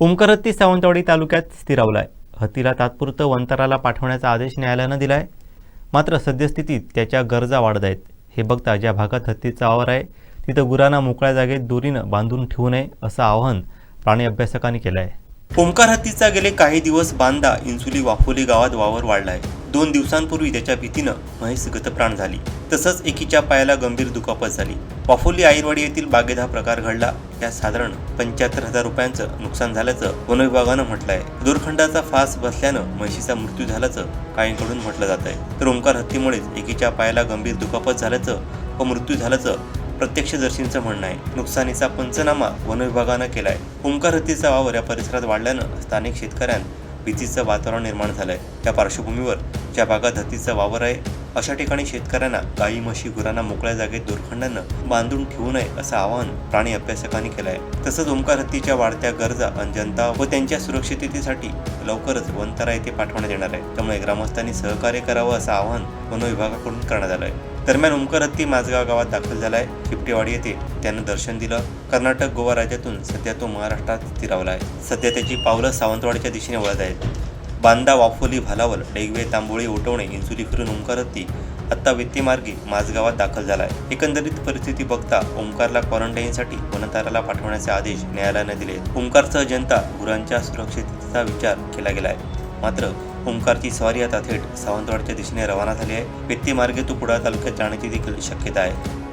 ओमकार हत्ती सावंतवाडी तालुक्यात स्थिरावला आहे हत्तीला तात्पुरतं वंतराला पाठवण्याचा आदेश न्यायालयानं दिला आहे मात्र सद्यस्थितीत त्याच्या गरजा वाढत आहेत. हे बघता ज्या भागात हत्तीचा वावर आहे तिथं गुरांना मोकळ्या जागेत दोरीनं बांधून ठेवू नये असं आवाहन प्राणी अभ्यासकांनी केलं आहे ओमकार हत्तीचा गेले काही दिवस बांदा इन्सुली वाफोली गावात वावर वाढलाय. दोन दिवसांपूर्वी त्याच्या भीतीनं म्हैस गतप्राण झाली. तसंच एकीच्या पायाला गंभीर दुखापत झाली. वाफोली आईरवाडी येथील बागेत हा प्रकार घडला. यात साधारण पंच्याहत्तर हजार रुपयांचं नुकसान झाल्याचं वन विभागानं आहे दोरखंडाचा फास बसल्यानं म्हशीचा मृत्यू झाल्याचं काहींकडून म्हटलं जात आहे तर ओंकार हत्तीमुळेच एकीच्या पायाला गंभीर दुखापत झाल्याचं व मृत्यू झाल्याचं प्रत्यक्षदर्शींचं म्हणणं आहे. नुकसानीचा पंचनामा वन विभागानं केलाय. ओंकार हत्तीचा वावर या परिसरात वाढल्यानं स्थानिक शेतकऱ्यांत भीतीचं वातावरण निर्माण झालंय. त्या पार्श्वभूमीवर ज्या भागात हत्तीचा वावर आहे अशा ठिकाणी शेतकऱ्यांना गायी म्हशी गुरांना मोकळ्या जागेत दोरखंडानं बांधून ठेवू नये असं आवाहन प्राणी अभ्यासकांनी केलं आहे तसंच ओमकार हत्तीच्या वाढत्या गरजा आणि जनता व त्यांच्या सुरक्षिततेसाठी लवकरच वंतारा येथे पाठवण्यात येणार आहे. त्यामुळे ग्रामस्थांनी सहकार्य करावं असं आवाहन वनविभागाकडून करण्यात आलं आहे दरम्यान ओंकार हत्ती माझगाव गावात दाखल झालाय. चिपटेवाडी येथे त्यानं दर्शन दिलं. कर्नाटक गोवा राज्यातून सध्या तो महाराष्ट्रात स्थिरावला आहे सध्या त्याची पावलं सावंतवाडीच्या दिशेने वळत आहेत. बांदा वाफोली भालावल डेगवे तांबोळी ओटवणे इंसुली फिरून ओंकार आत्ता वित्तीमार्गी माझगावात दाखल झाला आहे एकंदरीत परिस्थिती बघता ओंकारला क्वारंटाईनसाठी वनताराला पाठवण्याचे आदेश न्यायालयाने दिले. ओंकारसह जनता गुरांच्या सुरक्षिततेचा विचार केला गेलाय. मात्र ओंकारची स्वारी आता थेट सावंतवाडच्या दिशेने रवाना झाली आहे. वित्तीमार्गे तो कुडाळ तालुक्यात जाण्याची देखील शक्यता आहे.